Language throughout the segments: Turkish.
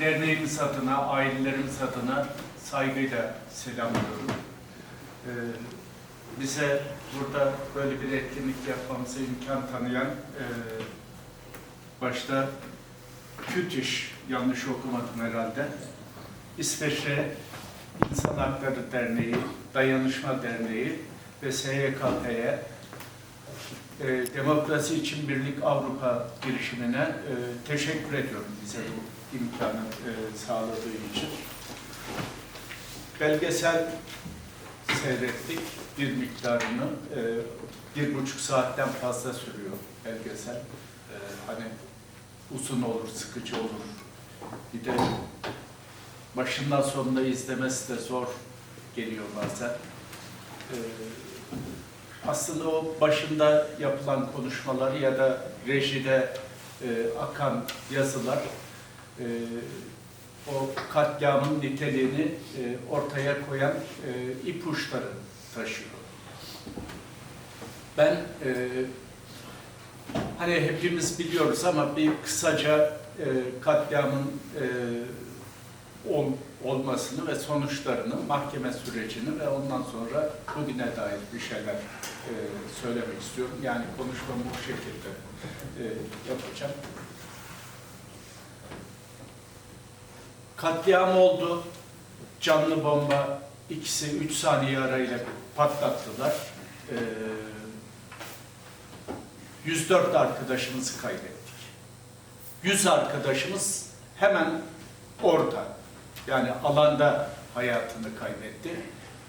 derneğimiz adına, ailelerimiz adına saygıyla selamlıyorum. Ee, bize burada böyle bir etkinlik yapmamıza imkan tanıyan e, başta Kütüş, yanlış okumadım herhalde, İsveç'e İnsan Hakları Derneği, Dayanışma Derneği ve SYKP'ye e, Demokrasi için Birlik Avrupa girişimine e, teşekkür ediyorum bize bu imkanı e, sağladığı için. Belgesel seyrettik bir miktarını. E, bir buçuk saatten fazla sürüyor belgesel. E, hani uzun olur, sıkıcı olur. Bir de başından sonuna izlemesi de zor geliyor bazen. E, aslında o başında yapılan konuşmaları ya da rejide e, akan yazılar e, o katliamın niteliğini e, ortaya koyan e, ipuçları taşıyor. Ben e, hani hepimiz biliyoruz ama bir kısaca e, katliamın e, ol, olmasını ve sonuçlarını, mahkeme sürecini ve ondan sonra bugüne dair bir şeyler e, söylemek istiyorum. Yani konuşmamı bu şekilde e, yapacağım. Katliam oldu. Canlı bomba ikisi üç saniye arayla patlattılar. E, 104 arkadaşımızı kaybettik. 100 arkadaşımız hemen orada. Yani alanda hayatını kaybetti.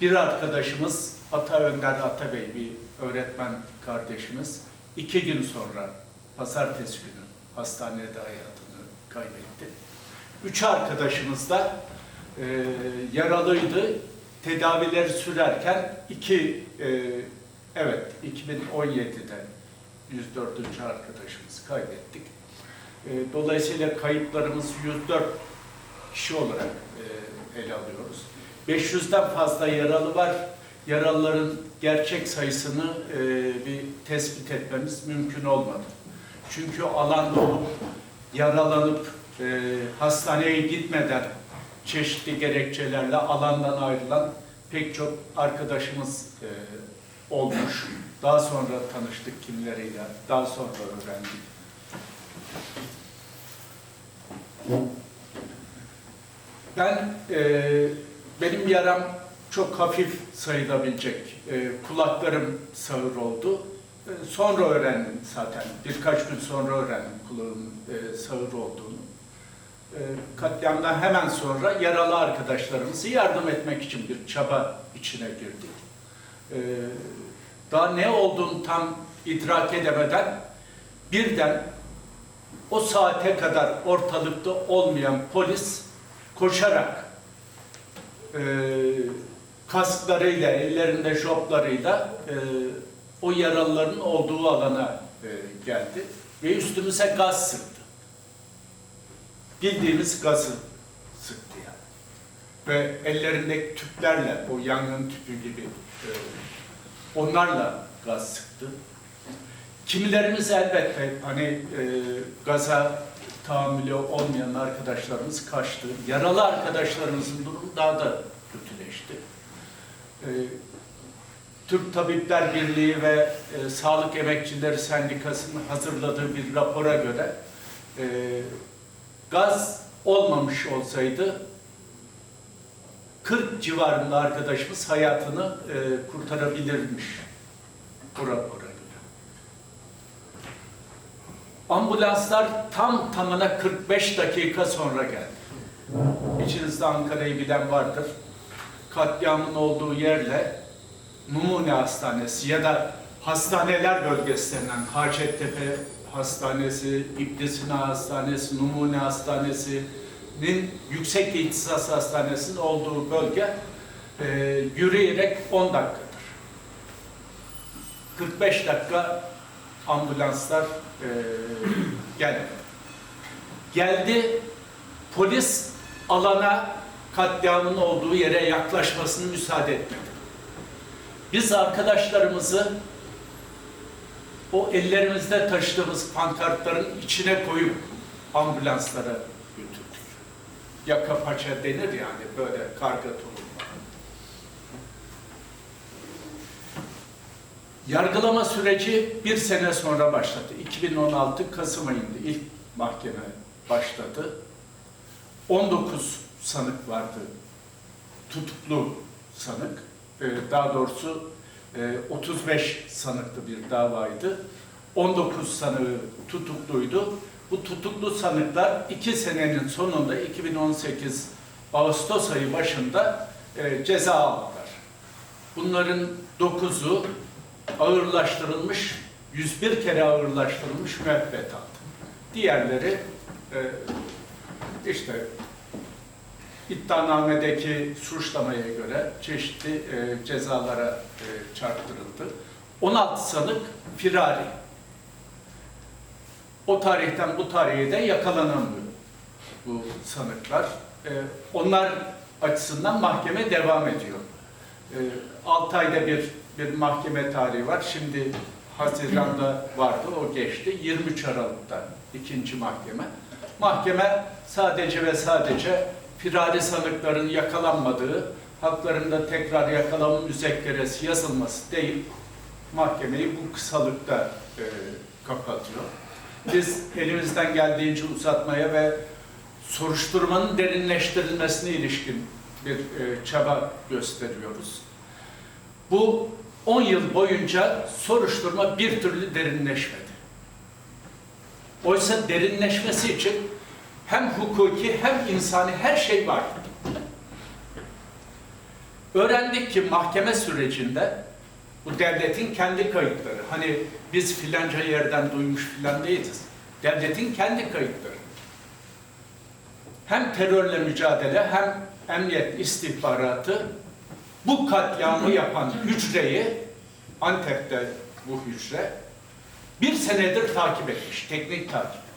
Bir arkadaşımız Ata Önder Atabey bir öğretmen kardeşimiz iki gün sonra pazartesi günü hastanede hayatını kaybetti. Üç arkadaşımız da e, yaralıydı. Tedavileri sürerken iki e, evet 2017'de 104. arkadaşımızı kaybettik. E, dolayısıyla kayıplarımız 104 kişi olarak e, ele alıyoruz. 500'den fazla yaralı var. Yaralıların gerçek sayısını e, bir tespit etmemiz mümkün olmadı. Çünkü alanda olup yaralanıp e, hastaneye gitmeden çeşitli gerekçelerle alandan ayrılan pek çok arkadaşımız e, olmuş. Daha sonra tanıştık kimleriyle, daha sonra öğrendik. Ben e, benim yaram çok hafif sayılabilecek. E, kulaklarım sağır oldu. E, sonra öğrendim zaten. Birkaç gün sonra öğrendim kulağımın e, sağır olduğunu. E, katliamdan hemen sonra yaralı arkadaşlarımızı yardım etmek için bir çaba içine girdik. E, daha ne olduğunu tam idrak edemeden birden o saate kadar ortalıkta olmayan polis koşarak e, kasklarıyla, ellerinde şoplarıyla e, o yaralıların olduğu alana e, geldi ve üstümüze gaz sıktı. Bildiğimiz gazı sıktı yani. Ve ellerindeki tüplerle, o yangın tüpü gibi e, onlarla gaz sıktı. Kimilerimiz elbette hani e, gaza tahammülü olmayan arkadaşlarımız kaçtı. Yaralı arkadaşlarımızın durumu daha da kötüleşti. E, Türk Tabipler Birliği ve e, Sağlık Emekçileri Sendikası'nın hazırladığı bir rapora göre e, gaz olmamış olsaydı 40 civarında arkadaşımız hayatını e, kurtarabilirmiş bu rapora göre. Ambulanslar tam tamına 45 dakika sonra geldi. İçinizde Ankara'yı bilen vardır. Katliamın olduğu yerle Numune Hastanesi ya da hastaneler bölgesi denilen Hacettepe Hastanesi, İbn Sina Hastanesi, Numune Hastanesi'nin yüksek ihtisas hastanesinin olduğu bölge e, yürüyerek 10 dakikadır. 45 dakika ambulanslar e, geldi. Geldi, polis alana katliamın olduğu yere yaklaşmasını müsaade etmedi. Biz arkadaşlarımızı o ellerimizde taşıdığımız pankartların içine koyup ambulanslara götürdük. yaka paça denir yani böyle karga tulumla. Yargılama süreci bir sene sonra başladı. 2016 Kasım ayında ilk mahkeme başladı. 19 sanık vardı. Tutuklu sanık. Ee, Daha doğrusu 35 sanıklı bir davaydı. 19 sanığı tutukluydu. Bu tutuklu sanıklar iki senenin sonunda 2018 Ağustos ayı başında e, ceza aldılar. Bunların 9'u ağırlaştırılmış, 101 kere ağırlaştırılmış müebbet aldı. Diğerleri e, işte iddianamedeki suçlamaya göre çeşitli e, cezalara e, çarptırıldı. 16 sanık firari. O tarihten bu tarihe de yakalanamıyor bu sanıklar. E, onlar açısından mahkeme devam ediyor. E, 6 ayda bir bir mahkeme tarihi var. Şimdi Haziran'da vardı, o geçti. 23 Aralık'ta ikinci mahkeme. Mahkeme sadece ve sadece firari sanıkların yakalanmadığı, haklarında tekrar yakalama müzekkeresi yazılması değil, mahkemeyi bu kısalıkta e, kapatıyor. Biz elimizden geldiğince uzatmaya ve soruşturmanın derinleştirilmesine ilişkin bir e, çaba gösteriyoruz. Bu 10 yıl boyunca soruşturma bir türlü derinleşmedi. Oysa derinleşmesi için hem hukuki hem insani her şey var. Öğrendik ki mahkeme sürecinde bu devletin kendi kayıtları. Hani biz filanca yerden duymuş filan değiliz. Devletin kendi kayıtları. Hem terörle mücadele hem emniyet istihbaratı bu katliamı yapan hücreyi Antep'te bu hücre bir senedir takip etmiş, teknik takip.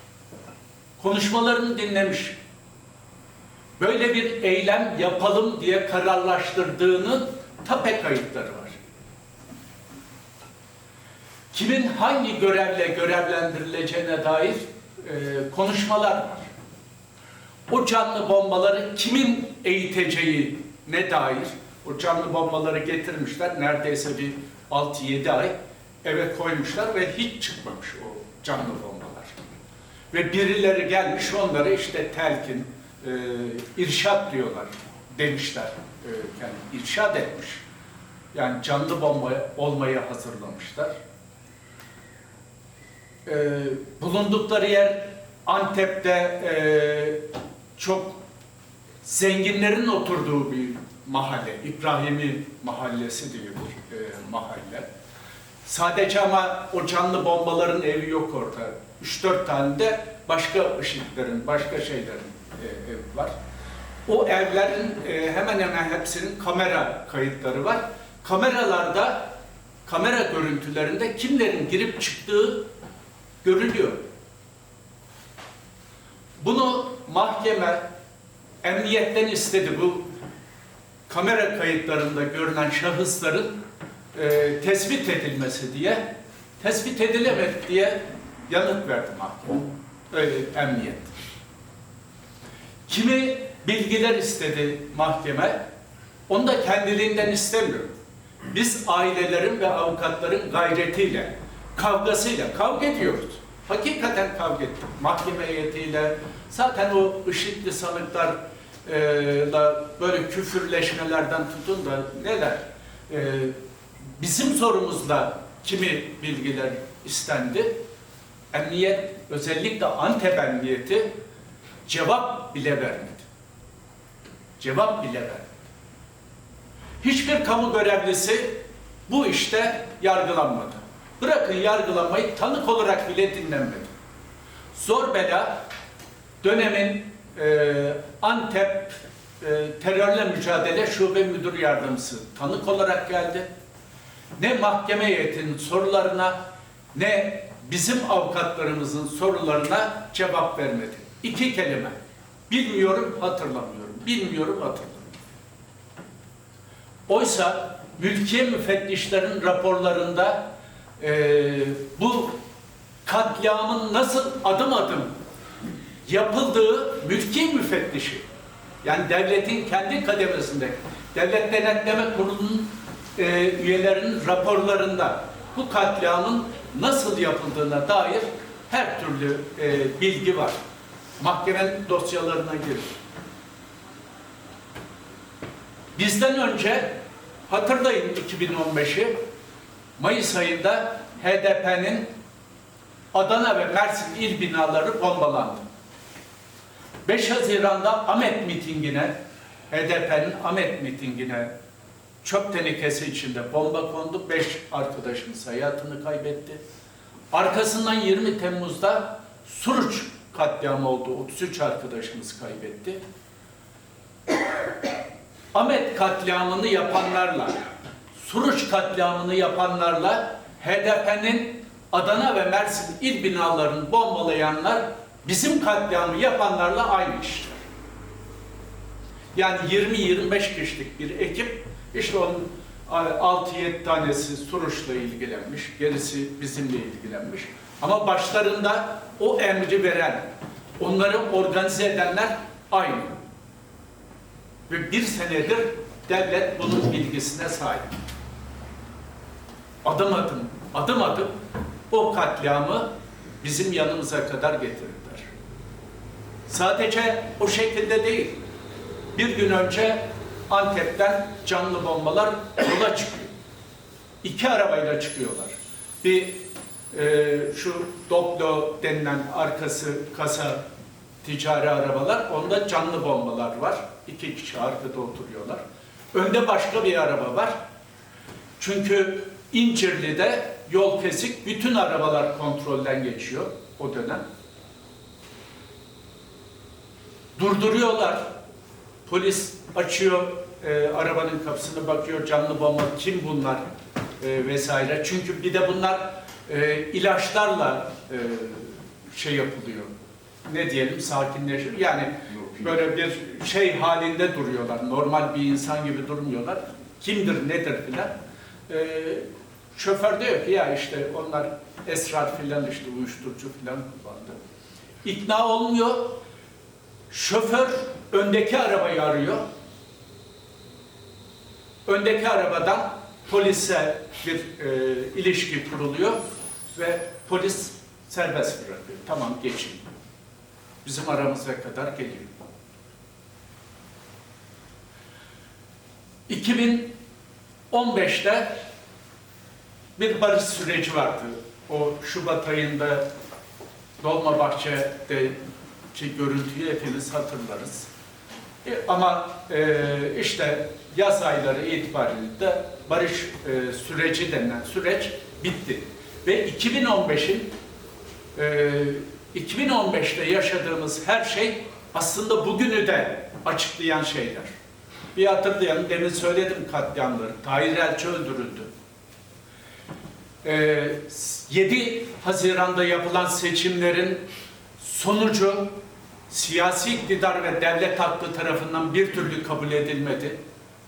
Konuşmalarını dinlemiş. Böyle bir eylem yapalım diye kararlaştırdığının tape kayıtları var. Kimin hangi görevle görevlendirileceğine dair e, konuşmalar var. O canlı bombaları kimin eğiteceği ne dair o canlı bombaları getirmişler neredeyse bir 6-7 ay eve koymuşlar ve hiç çıkmamış o canlı bombalar. Ve birileri gelmiş onları işte telkin, e, irşat diyorlar demişler. E, yani irşat etmiş. Yani canlı bomba olmaya hazırlamışlar. E, bulundukları yer Antep'te e, çok zenginlerin oturduğu bir mahalle. İbrahimi Mahallesi diye bir e, mahalle. Sadece ama o canlı bombaların evi yok orada. 3-4 tane de başka IŞİD'lerin, başka şeylerin e, evi var. O evlerin e, hemen hemen hepsinin kamera kayıtları var. Kameralarda, kamera görüntülerinde kimlerin girip çıktığı görülüyor. Bunu mahkeme emniyetten istedi bu kamera kayıtlarında görülen şahısların e, tespit edilmesi diye tespit edilemedi diye yanıt verdi mahkeme. Öyle emniyet. Kimi bilgiler istedi mahkeme, onu da kendiliğinden istemiyor. Biz ailelerin ve avukatların gayretiyle, kavgasıyla kavga ediyoruz. Hakikaten kavga ettik. Mahkeme heyetiyle, zaten o IŞİD'li sanıklar e, da böyle küfürleşmelerden tutun da neler. E, bizim sorumuzla kimi bilgiler istendi? Emniyet, özellikle Antep Emniyeti cevap bile vermedi. Cevap bile vermedi. Hiçbir kamu görevlisi bu işte yargılanmadı. Bırakın yargılanmayı tanık olarak bile dinlenmedi. Zor bela dönemin e, Antep e, terörle mücadele şube müdür yardımcısı tanık olarak geldi. Ne mahkeme heyetinin sorularına ne bizim avukatlarımızın sorularına cevap vermedi. İki kelime. Bilmiyorum, hatırlamıyorum. Bilmiyorum, hatırlamıyorum. Oysa mülkiye müfettişlerin raporlarında e, bu katliamın nasıl adım adım yapıldığı mülki müfettişi Yani devletin kendi kademesinde, Devlet Denetleme Kurulu'nun e, üyelerinin raporlarında bu katliamın nasıl yapıldığına dair her türlü e, bilgi var. Mahkemenin dosyalarına girir. Bizden önce hatırlayın 2015'i Mayıs ayında HDP'nin Adana ve Mersin il binaları bombalandı. 5 Haziran'da Ahmet mitingine, HDP'nin Ahmet mitingine çöp tenekesi içinde bomba kondu. 5 arkadaşımız hayatını kaybetti. Arkasından 20 Temmuz'da Suruç katliamı oldu. 33 arkadaşımız kaybetti. Ahmet katliamını yapanlarla, Suruç katliamını yapanlarla HDP'nin Adana ve Mersin il binalarını bombalayanlar bizim katliamı yapanlarla aynı işler. Yani 20-25 kişilik bir ekip işte onun 6-7 tanesi Suruç'la ilgilenmiş, gerisi bizimle ilgilenmiş. Ama başlarında o emri veren, onları organize edenler aynı. Ve bir senedir devlet bunun bilgisine sahip. Adım adım, adım adım o katliamı bizim yanımıza kadar getirdiler. Sadece o şekilde değil. Bir gün önce Antep'ten canlı bombalar yola çıkıyor. İki arabayla çıkıyorlar. Bir e, şu Doblo denilen arkası kasa ticari arabalar, onda canlı bombalar var. İki kişi arkada oturuyorlar. Önde başka bir araba var. Çünkü İncirli'de yol kesik, bütün arabalar kontrolden geçiyor o dönem. Durduruyorlar. Polis açıyor e, arabanın kapısını bakıyor canlı bomba kim bunlar e, vesaire. Çünkü bir de bunlar e, ilaçlarla e, şey yapılıyor. Ne diyelim sakinleşir. Yani böyle bir şey halinde duruyorlar. Normal bir insan gibi durmuyorlar. Kimdir nedir filan. E, şoför diyor ki ya işte onlar esrar filan işte uyuşturucu filan kullandı. İkna olmuyor. Şoför öndeki arabayı arıyor. Öndeki arabadan polise bir e, ilişki kuruluyor ve polis serbest bırakıyor. Tamam geçin. Bizim aramıza kadar geliyor. 2015'te bir barış süreci vardı. O Şubat ayında Dolmabahçe'deki görüntüyü hepimiz hatırlarız. E, ama e, işte yaz ayları itibariyle de barış e, süreci denilen süreç bitti. Ve 2015'in e, 2015'te yaşadığımız her şey aslında bugünü de açıklayan şeyler. Bir hatırlayalım, demin söyledim katliamları. Tahir Elçi öldürüldü. E, 7 Haziran'da yapılan seçimlerin sonucu siyasi iktidar ve devlet aklı tarafından bir türlü kabul edilmedi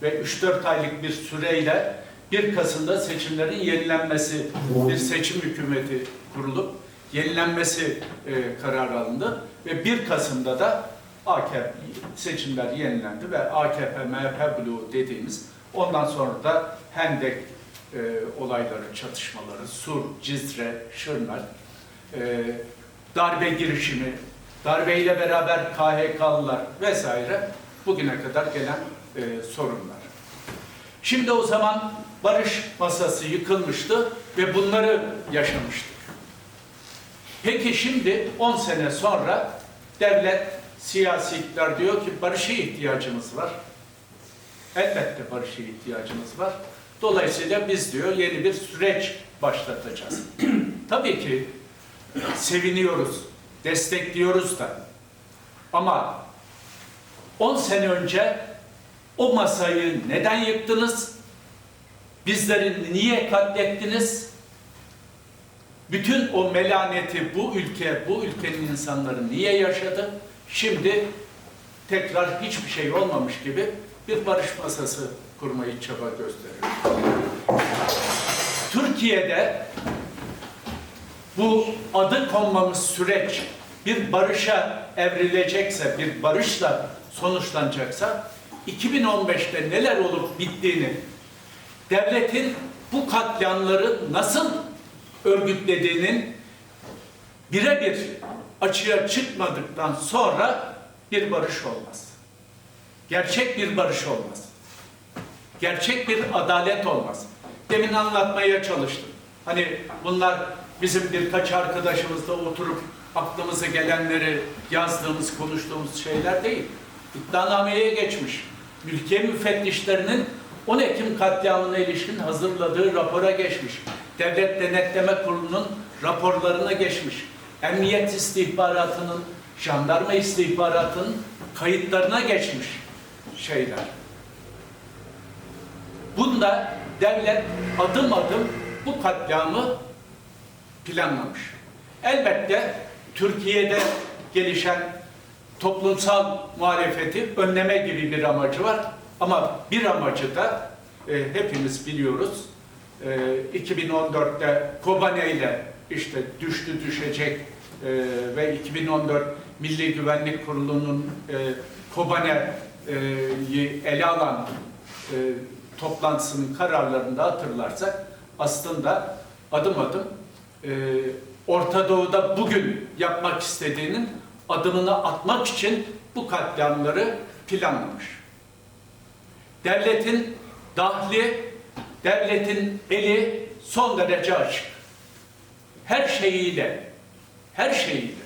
ve 3-4 aylık bir süreyle 1 Kasım'da seçimlerin yenilenmesi, bir seçim hükümeti kurulup yenilenmesi e, kararı alındı ve 1 Kasım'da da AKP seçimler yenilendi ve AKP MHP bloğu dediğimiz ondan sonra da Hendek e, olayları, çatışmaları, Sur, Cizre, Şırnak, e, darbe girişimi, darbeyle beraber KHK'lılar vesaire bugüne kadar gelen e, sorunlar. Şimdi o zaman barış masası yıkılmıştı ve bunları yaşamıştık. Peki şimdi 10 sene sonra devlet, siyasi diyor ki barışa ihtiyacımız var. Elbette barışa ihtiyacımız var. Dolayısıyla biz diyor yeni bir süreç başlatacağız. Tabii ki seviniyoruz, destekliyoruz da. Ama 10 sene önce o masayı neden yıktınız? Bizleri niye katlettiniz? Bütün o melaneti bu ülke, bu ülkenin insanları niye yaşadı? Şimdi tekrar hiçbir şey olmamış gibi bir barış masası kurmayı çaba gösteriyor. Türkiye'de bu adı konmamız süreç bir barışa evrilecekse, bir barışla sonuçlanacaksa 2015'te neler olup bittiğini, devletin bu katliamları nasıl örgütlediğinin birebir açığa çıkmadıktan sonra bir barış olmaz. Gerçek bir barış olmaz. Gerçek bir adalet olmaz. Demin anlatmaya çalıştım. Hani bunlar bizim birkaç arkadaşımızla oturup aklımıza gelenleri yazdığımız, konuştuğumuz şeyler değil. İddianameye geçmiş. Ülke müfettişlerinin 10 Ekim katliamına ilişkin hazırladığı rapora geçmiş. Devlet Denetleme Kurulu'nun raporlarına geçmiş. Emniyet istihbaratının, jandarma istihbaratının kayıtlarına geçmiş şeyler. Bunda devlet adım adım bu katliamı planlamış. Elbette Türkiye'de gelişen toplumsal muhalefeti önleme gibi bir amacı var. Ama bir amacı da e, hepimiz biliyoruz. E, 2014'te Kobane ile işte düştü düşecek e, ve 2014 Milli Güvenlik Kurulu'nun e, Kobane'yi ele alan e, toplantısının kararlarında hatırlarsak aslında adım adım e, Orta Doğu'da bugün yapmak istediğinin adımını atmak için bu katliamları planlamış. Devletin dahli, devletin eli son derece açık. Her şeyiyle, her şeyiyle.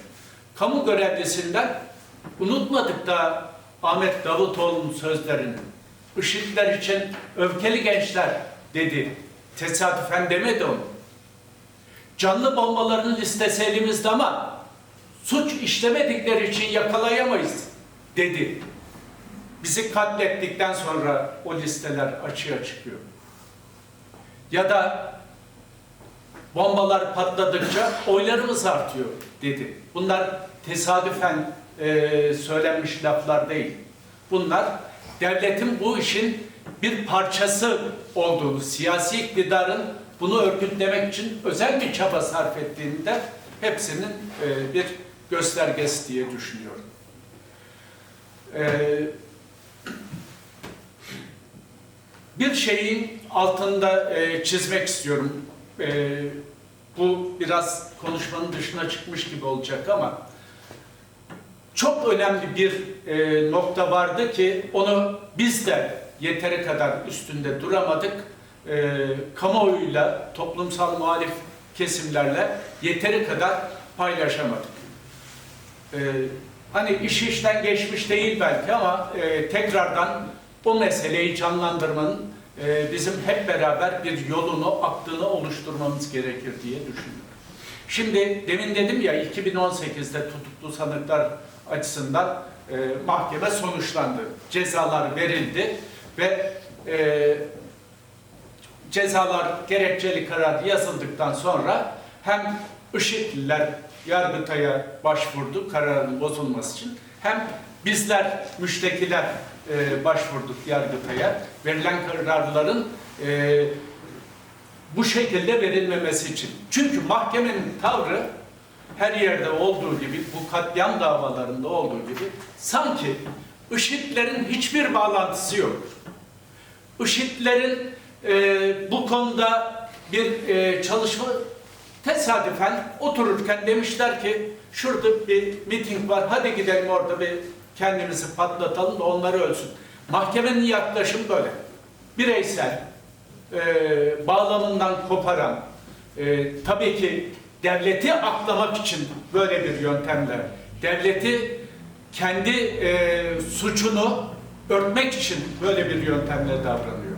Kamu görevlisinden unutmadık da Ahmet Davutoğlu'nun sözlerini. IŞİD'ler için öfkeli gençler dedi. Tesadüfen demedi onu. Canlı bombaların listesi elimizde ama suç işlemedikleri için yakalayamayız dedi. Bizi katlettikten sonra o listeler açığa çıkıyor. Ya da bombalar patladıkça oylarımız artıyor dedi. Bunlar tesadüfen e, söylenmiş laflar değil. Bunlar devletin bu işin bir parçası olduğunu, siyasi iktidarın bunu örgütlemek için özel bir çaba sarf ettiğinde hepsinin e, bir göstergesi diye düşünüyorum. E, bir şeyin altında e, çizmek istiyorum. E, bu biraz konuşmanın dışına çıkmış gibi olacak ama çok önemli bir e, nokta vardı ki onu biz de yeteri kadar üstünde duramadık. E, kamuoyuyla, toplumsal muhalif kesimlerle yeteri kadar paylaşamadık. E, hani iş işten geçmiş değil belki ama e, tekrardan o meseleyi canlandırmanın e, bizim hep beraber bir yolunu, aklını oluşturmamız gerekir diye düşünüyorum. Şimdi demin dedim ya 2018'de tutuklu sanıklar açısından e, mahkeme sonuçlandı. Cezalar verildi ve e, cezalar gerekçeli karar yazıldıktan sonra hem IŞİD'liler Yargıtay'a başvurdu kararın bozulması için hem bizler müştekiler e, başvurduk Yargıtay'a verilen kararların e, bu şekilde verilmemesi için. Çünkü mahkemenin tavrı her yerde olduğu gibi, bu katliam davalarında olduğu gibi sanki IŞİD'lerin hiçbir bağlantısı yok. IŞİD'lerin e, bu konuda bir e, çalışma tesadüfen otururken demişler ki şurada bir miting var, hadi gidelim orada bir kendimizi patlatalım da onları ölsün. Mahkemenin yaklaşım böyle. Bireysel, e, bağlamından koparan, e, tabii ki devleti aklamak için böyle bir yöntemle, devleti kendi e, suçunu örtmek için böyle bir yöntemle davranıyor.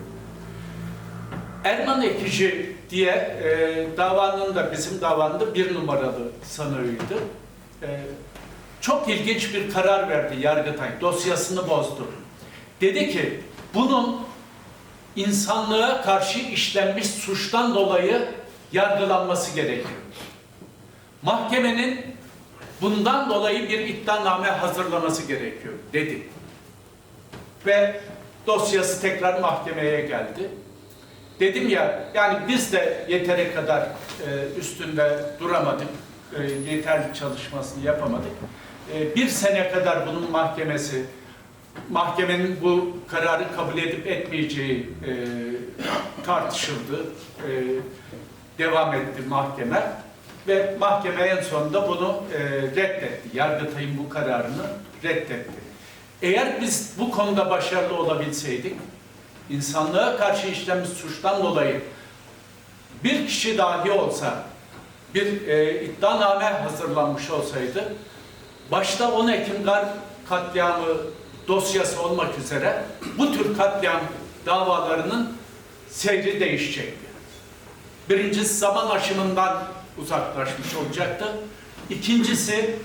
Erman Ekici diye e, davanın da bizim davanda bir numaralı sanığıydı. E, çok ilginç bir karar verdi Yargıtay, dosyasını bozdu. Dedi ki bunun insanlığa karşı işlenmiş suçtan dolayı yargılanması gerekiyor. Mahkemenin bundan dolayı bir iddianame hazırlaması gerekiyor dedi. Ve dosyası tekrar mahkemeye geldi. Dedim ya, yani biz de yeteri kadar e, üstünde duramadık, e, yeterli çalışmasını yapamadık. E, bir sene kadar bunun mahkemesi mahkemenin bu kararı kabul edip etmeyeceği e, tartışıldı. E, devam etti mahkeme ve mahkeme en sonunda bunu e, reddetti. Yargıtay'ın bu kararını reddetti. Eğer biz bu konuda başarılı olabilseydik, insanlığa karşı işlenmiş suçtan dolayı bir kişi dahi olsa bir e, iddianame hazırlanmış olsaydı, başta 10 Ekim katliamı dosyası olmak üzere bu tür katliam davalarının seyri değişecekti. Birincisi zaman aşımından uzaklaşmış olacaktı. İkincisi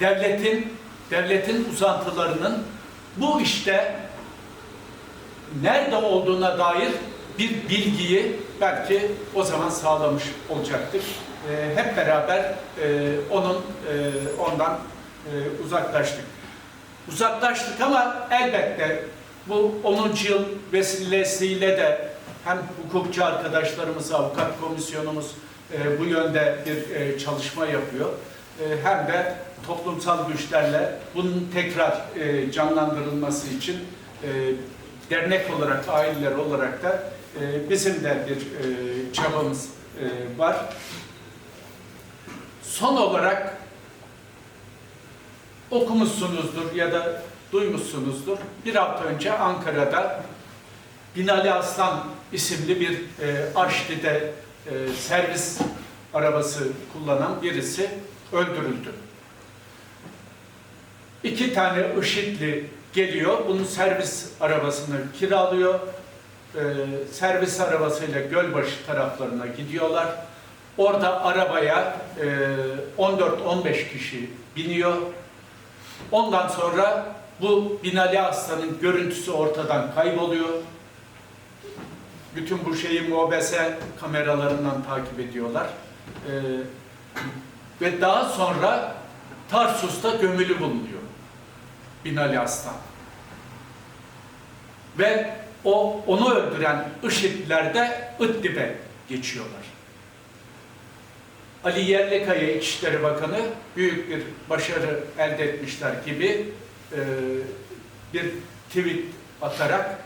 devletin devletin uzantılarının bu işte nerede olduğuna dair bir bilgiyi belki o zaman sağlamış olacaktık. Ee, hep beraber e, onun e, ondan e, uzaklaştık. Uzaklaştık ama elbette bu 10. yıl vesilesiyle de hem hukukçu arkadaşlarımız, avukat komisyonumuz e, bu yönde bir e, çalışma yapıyor. E, hem de toplumsal güçlerle bunun tekrar e, canlandırılması için e, dernek olarak, aileler olarak da e, bizim de bir e, çabamız e, var. Son olarak okumuşsunuzdur ya da duymuşsunuzdur. Bir hafta önce Ankara'da Binali Aslan isimli bir e, Aşti'de e, servis arabası kullanan birisi öldürüldü. İki tane IŞİD'li geliyor, bunun servis arabasını kiralıyor. E, servis arabasıyla Gölbaşı taraflarına gidiyorlar. Orada arabaya e, 14-15 kişi biniyor. Ondan sonra bu Binali Aslan'ın görüntüsü ortadan kayboluyor. Bütün bu şeyi MOBESE kameralarından takip ediyorlar. Ee, ve daha sonra Tarsus'ta gömülü bulunuyor Binali Aslan. Ve o onu öldüren IŞİD'ler de İdlib'e geçiyorlar. Ali Yerlikaya İçişleri Bakanı büyük bir başarı elde etmişler gibi e, bir tweet atarak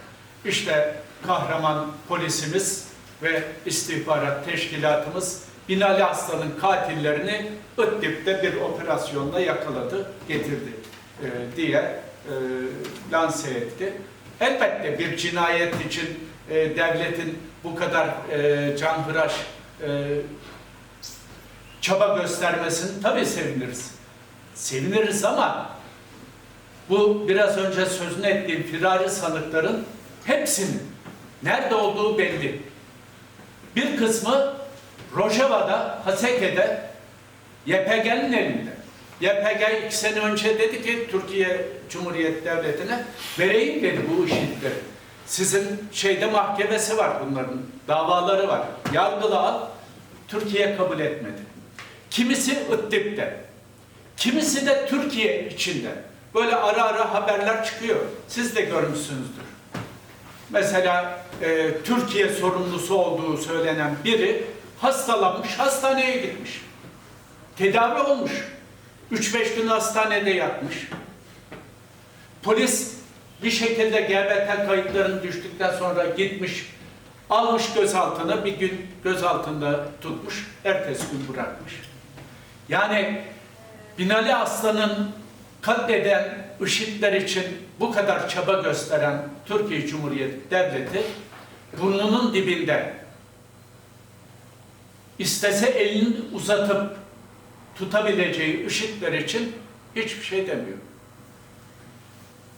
işte kahraman polisimiz ve istihbarat teşkilatımız Binali Aslan'ın katillerini İdlib'de bir operasyonla yakaladı, getirdi e, diye e, lanse etti. Elbette bir cinayet için e, devletin bu kadar e, canhıraş e, çaba göstermesini tabii seviniriz. Seviniriz ama bu biraz önce sözünü ettiğim firari sanıkların hepsinin nerede olduğu belli. Bir kısmı Rojava'da, Haseke'de YPG'nin elinde. YPG iki sene önce dedi ki Türkiye Cumhuriyet Devleti'ne vereyim dedi bu IŞİD'leri. Sizin şeyde mahkemesi var bunların, davaları var. Yargıla al, Türkiye kabul etmedi. Kimisi İdlib'de, kimisi de Türkiye içinde. Böyle ara ara haberler çıkıyor. Siz de görmüşsünüzdür. Mesela e, Türkiye sorumlusu olduğu söylenen biri hastalanmış, hastaneye gitmiş. Tedavi olmuş. 3-5 gün hastanede yatmış. Polis bir şekilde GBT kayıtlarının düştükten sonra gitmiş, almış gözaltına, bir gün gözaltında tutmuş, ertesi gün bırakmış. Yani Binali Aslan'ın katleden IŞİD'ler için bu kadar çaba gösteren Türkiye Cumhuriyeti Devleti burnunun dibinde istese elini uzatıp tutabileceği IŞİD'ler için hiçbir şey demiyor.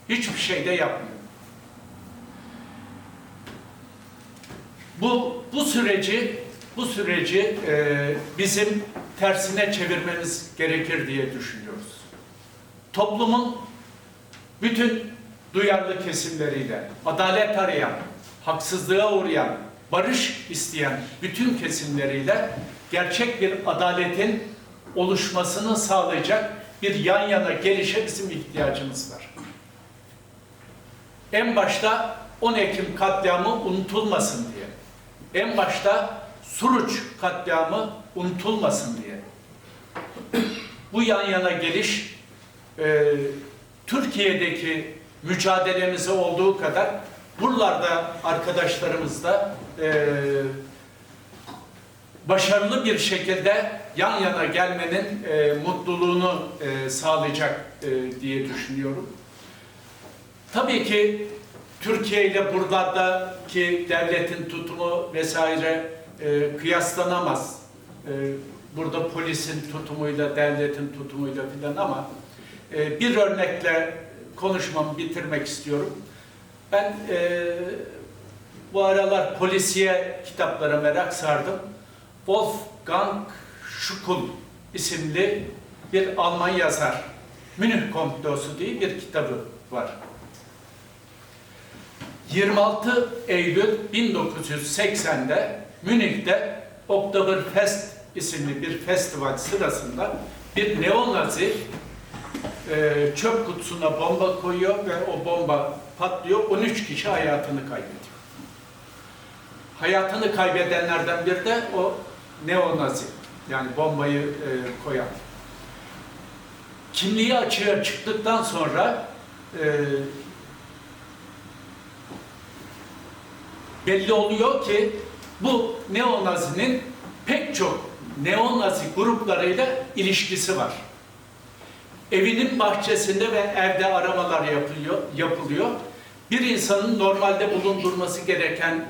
Hiçbir şey de yapmıyor. Bu, bu süreci bu süreci e, bizim tersine çevirmemiz gerekir diye düşünüyoruz. Toplumun bütün duyarlı kesimleriyle, adalet arayan, haksızlığa uğrayan, barış isteyen bütün kesimleriyle gerçek bir adaletin oluşmasını sağlayacak bir yan yana gelişe bizim ihtiyacımız var. En başta 10 Ekim katliamı unutulmasın diye. En başta Suruç katliamı unutulmasın diye. Bu yan yana geliş e, Türkiye'deki mücadelemize olduğu kadar buralarda arkadaşlarımız da e, başarılı bir şekilde yan yana gelmenin e, mutluluğunu e, sağlayacak e, diye düşünüyorum. Tabii ki Türkiye ile buralardaki devletin tutumu vesaire e, kıyaslanamaz. E, burada polisin tutumuyla, devletin tutumuyla filan ama e, bir örnekle konuşmamı bitirmek istiyorum. Ben e, bu aralar polisiye kitaplara merak sardım. Wolfgang Schukul isimli bir Alman yazar. Münih Komplosu diye bir kitabı var. 26 Eylül 1980'de Münih'te Oktoberfest isimli bir festival sırasında bir neonazi e, çöp kutusuna bomba koyuyor ve o bomba patlıyor. 13 kişi hayatını kaybediyor. Hayatını kaybedenlerden biri de o neonazi. Yani bombayı e, koyan. Kimliği açığa çıktıktan sonra e, belli oluyor ki bu neonazinin pek çok neonazi gruplarıyla ilişkisi var. Evinin bahçesinde ve evde aramalar yapılıyor, yapılıyor. Bir insanın normalde bulundurması gereken,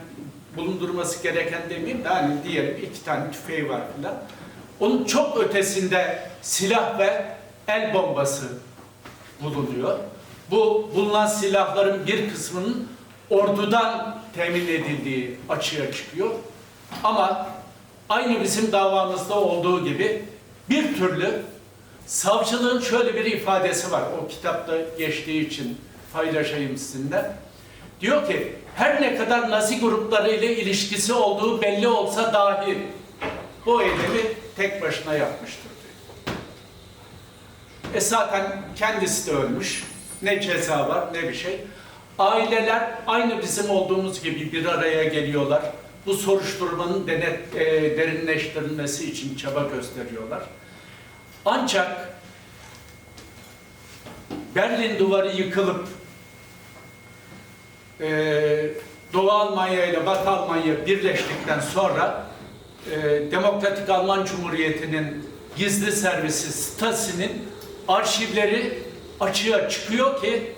bulundurması gereken demeyeyim de hani diyelim iki tane tüfeği var filan. Onun çok ötesinde silah ve el bombası bulunuyor. Bu bulunan silahların bir kısmının ordudan temin edildiği açığa çıkıyor. Ama aynı bizim davamızda olduğu gibi bir türlü savcılığın şöyle bir ifadesi var. O kitapta geçtiği için paylaşayım sizinle. Diyor ki her ne kadar Nazi grupları ile ilişkisi olduğu belli olsa dahi bu eylemi tek başına yapmıştır diyor. E zaten kendisi de ölmüş. Ne ceza var ne bir şey. Aileler aynı bizim olduğumuz gibi bir araya geliyorlar. Bu soruşturmanın denet, e, derinleştirilmesi için çaba gösteriyorlar. Ancak Berlin duvarı yıkılıp e, Doğu Almanya ile Batı Almanya birleştikten sonra e, Demokratik Alman Cumhuriyeti'nin gizli servisi Stasi'nin arşivleri açığa çıkıyor ki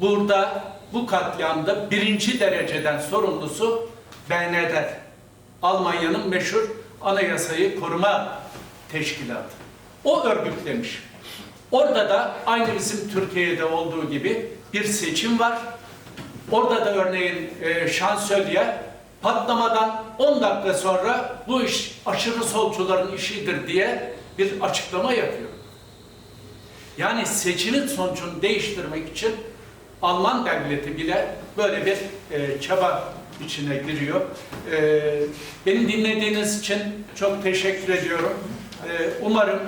burada bu katliamda birinci dereceden sorumlusu BND. Almanya'nın meşhur anayasayı koruma teşkilatı. O örgütlemiş. Orada da aynı bizim Türkiye'de olduğu gibi bir seçim var. Orada da örneğin e, şansölye patlamadan 10 dakika sonra bu iş aşırı solcuların işidir diye bir açıklama yapıyor. Yani seçimin sonucunu değiştirmek için Alman devleti bile böyle bir e, çaba içine giriyor. E, beni dinlediğiniz için çok teşekkür ediyorum. E, umarım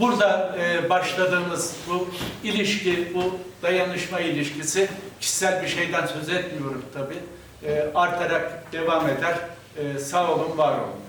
burada e, başladığımız bu ilişki, bu dayanışma ilişkisi kişisel bir şeyden söz etmiyorum tabii. E, artarak devam eder. E, sağ olun, var olun.